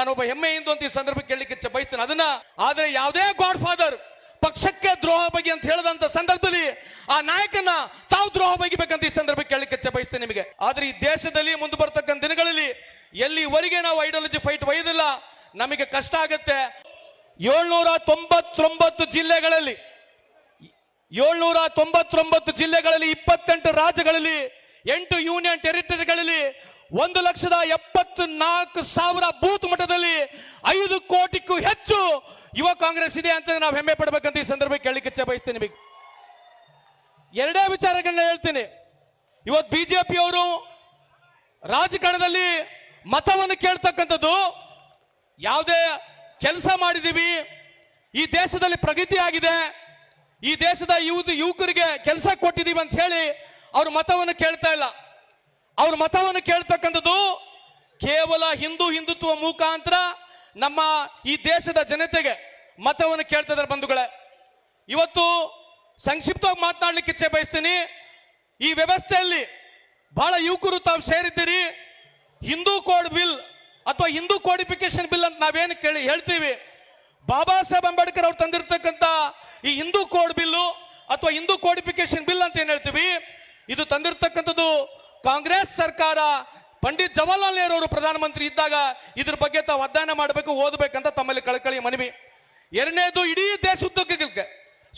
ನಾನೊಬ್ಬ ಹೆಮ್ಮೆಯಿಂದ ಅಂತ ಈ ಸಂದರ್ಭಕ್ಕೆ ಕೇಳಲಿಕ್ಕೆ ಇಚ್ಛೆ ಬಯಸ್ತೇನೆ. ಅದನ್ನ ಆದ್ರೆ ಯಾವುದೇ ಗಾಡ್ ಫಾದರ್ ಪಕ್ಷಕ್ಕೆ ದ್ರೋಹ ಬಗ್ಗೆ ಅಂತ ಹೇಳದಂತ ಸಂದರ್ಭದಲ್ಲಿ ಆ ನಾಯಕನ ತಾವು ದ್ರೋಹ ಬಗಿಬೇಕಂತ ಈ ಸಂದರ್ಭಕ್ಕೆ ಕೇಳಲಿಕ್ಕೆ ಇಚ್ಛೆ ಬಯಸ್ತೇನೆ ನಿಮಗೆ. ಆದ್ರೆ ಈ ದೇಶದಲ್ಲಿ ಮುಂದೆ ಬರ್ತಕ್ಕಂಥ ದಿನಗಳಲ್ಲಿ ಎಲ್ಲಿವರೆಗೆ ನಾವು ಐಡಿಯಾಲಜಿ ಫೈಟ್ ಒಯ್ಯೋದಿಲ್ಲ ನಮಗೆ ಕಷ್ಟ ಆಗತ್ತೆ. ಏಳ್ನೂರ ತೊಂಬತ್ತೊಂಬತ್ತು ಜಿಲ್ಲೆಗಳಲ್ಲಿ ಏಳ್ನೂರ ತೊಂಬತ್ತೊಂಬತ್ತು ಜಿಲ್ಲೆಗಳಲ್ಲಿ ಇಪ್ಪತ್ತೆಂಟು ರಾಜ್ಯಗಳಲ್ಲಿ, ಎಂಟು ಯೂನಿಯನ್ ಟೆರಿಟರಿಗಳಲ್ಲಿ ಒಂದು ಲಕ್ಷದ ಎಪ್ಪತ್ತು ನಾಲ್ಕು ಸಾವಿರ ಬೂತ್ ಮಟ್ಟದಲ್ಲಿ ಐದು ಕೋಟಿಗೂ ಹೆಚ್ಚು ಯುವ ಕಾಂಗ್ರೆಸ್ ಇದೆ ಅಂತ ನಾವು ಹೆಮ್ಮೆ ಪಡ್ಬೇಕಂತ ಈ ಸಂದರ್ಭಕ್ಕೆ ಕೇಳಲಿಕ್ಕೆ ಬಯಸ್ತೀನಿ ನಿಮಗೆ ಎರಡೇ ವಿಚಾರಗಳನ್ನ ಹೇಳ್ತೀನಿ. ಇವತ್ತು ಬಿಜೆಪಿ ಅವರು ರಾಜಕಾರಣದಲ್ಲಿ ಮತವನ್ನು ಕೇಳ್ತಕ್ಕಂಥದ್ದು ಯಾವುದೇ ಕೆಲಸ ಮಾಡಿದೀವಿ ಈ ದೇಶದಲ್ಲಿ ಪ್ರಗತಿ ಆಗಿದೆ. ಈ ದೇಶದ ಯುವ ಯುವಕರಿಗೆ ಕೆಲಸ ಕೊಟ್ಟಿದ್ದೀವಿ ಅಂತ ಹೇಳಿ ಅವರು ಮತವನ್ನು ಕೇಳ್ತಾ ಇಲ್ಲ. ಅವ್ರ ಮತವನ್ನು ಕೇಳ್ತಕ್ಕಂಥದ್ದು ಕೇವಲ ಹಿಂದೂ ಹಿಂದುತ್ವ ಮುಖಾಂತರ ನಮ್ಮ ಈ ದೇಶದ ಜನತೆಗೆ ಮತವನ್ನು ಕೇಳ್ತಾ ಬಂಧುಗಳೇ. ಇವತ್ತು ಸಂಕ್ಷಿಪ್ತವಾಗಿ ಮಾತನಾಡ್ಲಿಕ್ಕೆ ಇಚ್ಛೆ ಬಯಸ್ತೀನಿ. ಈ ವ್ಯವಸ್ಥೆಯಲ್ಲಿ ಬಹಳ ಯುವಕರು ತಾವು ಸೇರಿದ್ದೀರಿ. ಹಿಂದೂ ಕೋಡ್ ಬಿಲ್ ಅಥವಾ ಹಿಂದೂ ಕೋಡಿಫಿಕೇಶನ್ ಬಿಲ್ ಅಂತ ನಾವೇನು ಕೇಳಿ ಹೇಳ್ತೀವಿ. ಬಾಬಾ ಸಾಹೇಬ್ ಅಂಬೇಡ್ಕರ್ ಅವ್ರು ತಂದಿರತಕ್ಕಂತ ಈ ಹಿಂದೂ ಕೋಡ್ ಬಿಲ್ಲು ಅಥವಾ ಹಿಂದೂ ಕೋಡಿಫಿಕೇಶನ್ ಬಿಲ್ ಅಂತ ಏನ್ ಹೇಳ್ತೀವಿ? ಇದು ತಂದಿರತಕ್ಕಂಥದ್ದು ಕಾಂಗ್ರೆಸ್ ಸರ್ಕಾರ ಪಂಡಿತ್ ಜವಾಹರ್ಲಾಲ್ ನೆಹರು ಅವರು ಪ್ರಧಾನಮಂತ್ರಿ ಇದ್ದಾಗ ಇದ್ರ ಬಗ್ಗೆ ತಾವು ಅಧ್ಯಯನ ಮಾಡಬೇಕು, ಓದಬೇಕಂತ ತಮ್ಮಲ್ಲಿ ಕಳಕಳಿ ಮನವಿ. ಎರಡನೇದು ಇಡೀ ದೇಶೋದ್ಯೋಗಕ್ಕೆ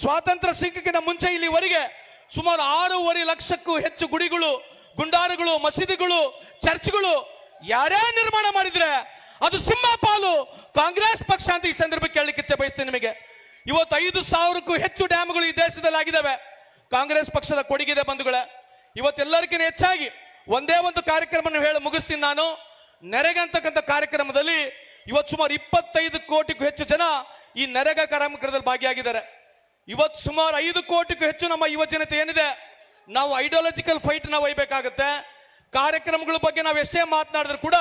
ಸ್ವಾತಂತ್ರ್ಯ ಸಿಕ್ಕಿನ ಮುಂಚೆ ಇಲ್ಲಿವರೆಗೆ ಸುಮಾರು ಆರೂವರೆ ಲಕ್ಷಕ್ಕೂ ಹೆಚ್ಚು ಗುಡಿಗಳು, ಗುಂಡಾರುಗಳು, ಮಸೀದಿಗಳು, ಚರ್ಚ್ಗಳು ಯಾರೇ ನಿರ್ಮಾಣ ಮಾಡಿದ್ರೆ ಅದು ಸಿಂಹ ಪಾಲು ಕಾಂಗ್ರೆಸ್ ಪಕ್ಷ ಅಂತ ಈ ಸಂದರ್ಭಕ್ಕೆ ಕೇಳಲಿಕ್ಕೆ ಇಚ್ಛೆ ಬಯಸ್ತೀನಿ ನಿಮಗೆ. ಇವತ್ತು ಐದು ಸಾವಿರಕ್ಕೂ ಹೆಚ್ಚು ಡ್ಯಾಮ್ಗಳು ಈ ದೇಶದಲ್ಲಿ ಆಗಿದ್ದಾವೆ ಕಾಂಗ್ರೆಸ್ ಪಕ್ಷದ ಕೊಡುಗಿದೆ ಬಂಧುಗಳೇ ಇವತ್ತೆಲ್ಲರಿಗಿಂತ ಹೆಚ್ಚಾಗಿ ಒಂದೇ ಒಂದು ಕಾರ್ಯಕ್ರಮ ಹೇಳಿ ಮುಗಿಸ್ತೀನಿ ನಾನು. ನೆರೆಗೆ ಅಂತಕ್ಕಂಥ ಕಾರ್ಯಕ್ರಮದಲ್ಲಿ ಇವತ್ತು ಸುಮಾರು ಇಪ್ಪತ್ತೈದು ಕೋಟಿಗೂ ಹೆಚ್ಚು ಜನ ಈ ನೆರೆಗ ಕಾರ್ಯಕ್ರಮದಲ್ಲಿ ಭಾಗಿಯಾಗಿದ್ದಾರೆ. ಇವತ್ತು ಸುಮಾರು ಐದು ಕೋಟಿಗೂ ಹೆಚ್ಚು ನಮ್ಮ ಯುವ ಜನತೆ ಏನಿದೆ, ನಾವು ಐಡಿಯಾಲಜಿಕಲ್ ಫೈಟ್ ನಾವು ಒಯ್ಬೇಕಾಗತ್ತೆ. ಕಾರ್ಯಕ್ರಮಗಳ ಬಗ್ಗೆ ನಾವು ಎಷ್ಟೇ ಮಾತನಾಡಿದ್ರು ಕೂಡ,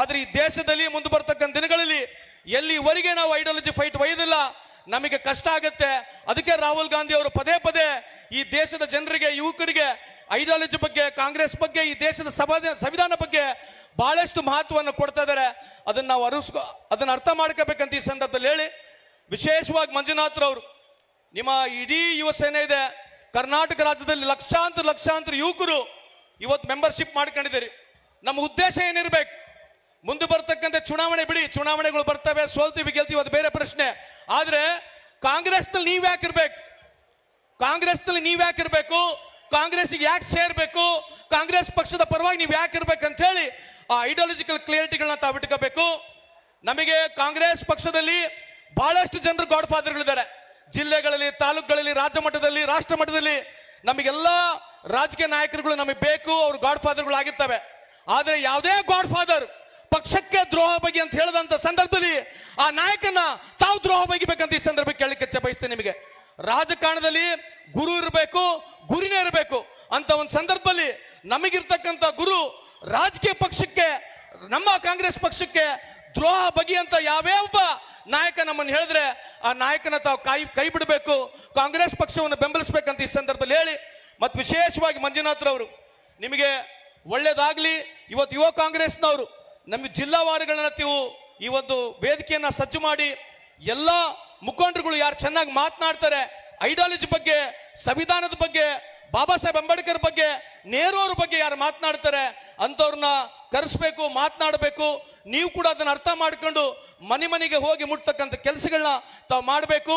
ಆದ್ರೆ ಈ ದೇಶದಲ್ಲಿ ಮುಂದೆ ಬರ್ತಕ್ಕಂಥ ದಿನಗಳಲ್ಲಿ ಎಲ್ಲಿವರೆಗೆ ನಾವು ಐಡಿಯಾಲಜಿ ಫೈಟ್ ಒಯ್ಯೋದಿಲ್ಲ ನಮಗೆ ಕಷ್ಟ ಆಗುತ್ತೆ. ಅದಕ್ಕೆ ರಾಹುಲ್ ಗಾಂಧಿ ಅವರು ಪದೇ ಪದೇ ಈ ದೇಶದ ಜನರಿಗೆ, ಯುವಕರಿಗೆ ಐಡಿಯಾಲಜಿ ಬಗ್ಗೆ, ಕಾಂಗ್ರೆಸ್ ಬಗ್ಗೆ, ಈ ದೇಶದ ಸಭಾ- ಸಂವಿಧಾನ ಬಗ್ಗೆ ಬಹಳಷ್ಟು ಮಹತ್ವವನ್ನು ಕೊಡ್ತಾ ಇದ್ದಾರೆ. ಅದನ್ನ ನಾವು ಅರಿಸ್ಕೊ ಅದನ್ನ ಅರ್ಥ ಮಾಡ್ಕೋಬೇಕಂತ ಈ ಸಂದರ್ಭದಲ್ಲಿ ಹೇಳಿ. ವಿಶೇಷವಾಗಿ ಮಂಜುನಾಥ್ರವರು ನಿಮ್ಮ ಇಡೀ ಯುವ ಸೇನೆ ಇದೆ. ಕರ್ನಾಟಕ ರಾಜ್ಯದಲ್ಲಿ ಲಕ್ಷಾಂತರ ಲಕ್ಷಾಂತರ ಯುವಕರು ಇವತ್ತು ಮೆಂಬರ್ಶಿಪ್ ಮಾಡ್ಕೊಂಡಿದ್ದೀರಿ. ನಮ್ಮ ಉದ್ದೇಶ ಏನಿರ್ಬೇಕು? ಮುಂದೆ ಬರ್ತಕ್ಕಂಥ ಚುನಾವಣೆ ಬಿಡಿ. ಚುನಾವಣೆಗಳು ಬರ್ತವೆ, ಸೋಲ್ತೀವಿ, ಗೆಲ್ತೀವಿ, ಅದು ಬೇರೆ ಪ್ರಶ್ನೆ. ಆದ್ರೆ ಕಾಂಗ್ರೆಸ್ನಲ್ಲಿ ನೀವ್ಯಾಕಿರ್ಬೇಕು? ಕಾಂಗ್ರೆಸ್ನಲ್ಲಿ ನೀವ್ ಯಾಕಿರ್ಬೇಕು ಕಾಂಗ್ರೆಸ್ಗೆ ಯಾಕೆ ಸೇರ್ಬೇಕು? ಕಾಂಗ್ರೆಸ್ ಪಕ್ಷದ ಪರವಾಗಿ ನೀವು ಯಾಕೆ ಇರ್ಬೇಕಂತ ಹೇಳಿ ಆ ಐಡಿಯಾಲಜಿಕಲ್ ಕ್ಲಿಯರಿಟಿಗಳನ್ನ ತಾವು ಇಟ್ಕೋಬೇಕು. ನಮಗೆ ಕಾಂಗ್ರೆಸ್ ಪಕ್ಷದಲ್ಲಿ ಬಹಳಷ್ಟು ಜನರು ಗಾಡ್ ಫಾದರ್ಗಳಿದ್ದಾರೆ ಜಿಲ್ಲೆಗಳಲ್ಲಿ, ತಾಲೂಕುಗಳಲ್ಲಿ ರಾಜ್ಯ ಮಟ್ಟದಲ್ಲಿ ರಾಷ್ಟ್ರ ಮಟ್ಟದಲ್ಲಿ ನಮಗೆಲ್ಲ ರಾಜಕೀಯ ನಾಯಕರುಗಳು ನಮಗೆ ಬೇಕು, ಅವ್ರು ಗಾಡ್ ಫಾದರ್ಗಳು ಆಗಿರ್ತವೆ. ಆದರೆ ಯಾವುದೇ ಗಾಡ್ ಫಾದರ್ ಪಕ್ಷಕ್ಕೆ ದ್ರೋಹ ಬಗ್ಗೆ ಅಂತ ಹೇಳದಂತ ಸಂದರ್ಭದಲ್ಲಿ ಆ ನಾಯಕನ ತಾವು ದ್ರೋಹ ಬಗೆಬೇಕಂತ ಈ ಸಂದರ್ಭಕ್ಕೆ ಕೇಳಲಿಕ್ಕೆ ಬಯಸ್ತೇನೆ ನಿಮಗೆ. ರಾಜಕಾರಣದಲ್ಲಿ ಗುರು ಇರಬೇಕು ಗುರಿನೇ ಇರಬೇಕು ಅಂತ ಒಂದು ಸಂದರ್ಭದಲ್ಲಿ ನಮಗಿರ್ತಕ್ಕಂಥ ಗುರು ರಾಜಕೀಯ ಪಕ್ಷಕ್ಕೆ, ನಮ್ಮ ಕಾಂಗ್ರೆಸ್ ಪಕ್ಷಕ್ಕೆ ದ್ರೋಹ ಬಗೆಯಂತ ಯಾವ್ಯಾವ ನಾಯಕ ನಮ್ಮನ್ನು ಹೇಳಿದ್ರೆ ಆ ನಾಯಕನ ತಾವು ಕೈ ಕೈ ಬಿಡಬೇಕು. ಕಾಂಗ್ರೆಸ್ ಪಕ್ಷವನ್ನು ಬೆಂಬಲಿಸಬೇಕಂತ ಈ ಸಂದರ್ಭದಲ್ಲಿ ಹೇಳಿ. ಮತ್ತು ವಿಶೇಷವಾಗಿ ಮಂಜುನಾಥ್ರವರು, ನಿಮಗೆ ಒಳ್ಳೇದಾಗಲಿ, ಇವತ್ತು ಯುವ ಕಾಂಗ್ರೆಸ್ನವರು ನಮ್ಮ ಜಿಲ್ಲಾವಾರುಗಳನ್ನ ನೀವು ಈ ಒಂದು ವೇದಿಕೆಯನ್ನ ಸಜ್ಜು ಮಾಡಿ, ಎಲ್ಲ ಮುಖಂಡರುಗಳು ಯಾರು ಚೆನ್ನಾಗಿ ಮಾತನಾಡ್ತಾರೆ ಐಡಿಯಾಲಜಿ ಬಗ್ಗೆ, ಸಂವಿಧಾನದ ಬಗ್ಗೆ, ಬಾಬಾ ಸಾಹೇಬ್ ಅಂಬೇಡ್ಕರ್ ಬಗ್ಗೆ, ನೆಹರು ಬಗ್ಗೆ ಯಾರು ಮಾತನಾಡ್ತಾರೆ, ಅಂಥವ್ರನ್ನ ಕರೆಸ್ಬೇಕು, ಮಾತನಾಡಬೇಕು, ನೀವು ಕೂಡ ಅದನ್ನ ಅರ್ಥ ಮಾಡ್ಕೊಂಡು ಮನೆ ಮನೆಗೆ ಹೋಗಿ ಮುಟ್ತಕ್ಕಂಥ ಕೆಲಸಗಳನ್ನ ತಾವು ಮಾಡಬೇಕು.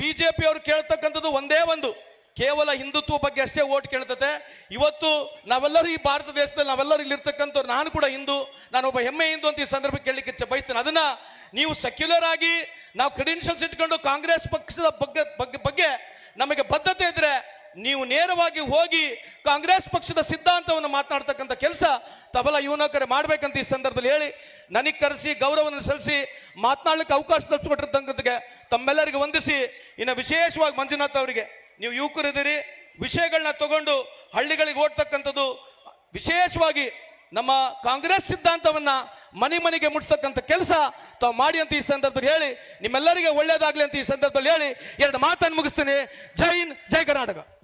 ಬಿಜೆಪಿ ಅವರು ಕೇಳ್ತಕ್ಕಂಥದ್ದು ಒಂದೇ ಒಂದು. ಕೇವಲ ಹಿಂದುತ್ವ ಬಗ್ಗೆ ಅಷ್ಟೇ ಓಟ್ ಕೇಳ್ತತೆ. ಇವತ್ತು ನಾವೆಲ್ಲರೂ ಈ ಭಾರತ ದೇಶದಲ್ಲಿ ನಾವೆಲ್ಲರೂ ಇಲ್ಲಿರ್ತಕ್ಕಂಥವ್ರು, ನಾನು ಕೂಡ ಹಿಂದೂ ನಾನು ಒಬ್ಬ ಹೆಮ್ಮೆ ಹಿಂದೂ ಅಂತ ಈ ಸಂದರ್ಭಕ್ಕೆ ಕೇಳಲಿಕ್ಕೆ ಬಯಸ್ತೇನೆ. ಅದನ್ನ ನೀವು ಸೆಕ್ಯುಲರ್ ಆಗಿ ನಾವು ಕ್ರೆಡೆನ್ಷಿಯಲ್ಸ್ ಇಟ್ಕೊಂಡು ಕಾಂಗ್ರೆಸ್ ಪಕ್ಷದ ಬಗ್ಗೆ ಬಗ್ಗೆ ಬಗ್ಗೆ ನಮಗೆ ಬದ್ಧತೆ ಇದ್ರೆ ನೀವು ನೇರವಾಗಿ ಹೋಗಿ ಕಾಂಗ್ರೆಸ್ ಪಕ್ಷದ ಸಿದ್ಧಾಂತವನ್ನು ಮಾತನಾಡ್ತಕ್ಕಂಥ ಕೆಲಸ ತಬಲ ಯುವನಕರೇ ಮಾಡ್ಬೇಕಂತ ಈ ಸಂದರ್ಭದಲ್ಲಿ ಹೇಳಿ, ನನಗೆ ಕರೆಸಿ, ಗೌರವವನ್ನು ಸಲ್ಲಿಸಿ, ಮಾತನಾಡಲಿಕ್ಕೆ ಅವಕಾಶ ತಪ್ಪಿಕೊಟ್ಟಿರ್ತಕ್ಕಂಥಕ್ಕೆ ತಮ್ಮೆಲ್ಲರಿಗೆ ವಂದಿಸಿ, ಇನ್ನು ವಿಶೇಷವಾಗಿ ಮಂಜುನಾಥ್ ಅವರಿಗೆ, ನೀವು ಯುವಕರಿದ್ದೀರಿ ವಿಷಯಗಳನ್ನ ತಗೊಂಡು ಹಳ್ಳಿಗಳಿಗೆ ಓಡ್ತಕ್ಕಂಥದ್ದು ವಿಶೇಷವಾಗಿ ನಮ್ಮ ಕಾಂಗ್ರೆಸ್ ಸಿದ್ಧಾಂತವನ್ನ ಮನೆ ಮನೆಗೆ ಮುಟ್ಸ್ತಕ್ಕಂಥ ಕೆಲಸ ತಾವು ಮಾಡಿ ಅಂತ ಈ ಸಂದರ್ಭದಲ್ಲಿ ಹೇಳಿ, ನಿಮ್ಮೆಲ್ಲರಿಗೆ ಒಳ್ಳೇದಾಗ್ಲಿ ಅಂತ ಈ ಸಂದರ್ಭದಲ್ಲಿ ಹೇಳಿ, ಎರಡು ಮಾತನ್ನು ಮುಗಿಸ್ತೀನಿ. ಜೈ ಹಿಂದ್, ಜೈ ಕರ್ನಾಟಕ.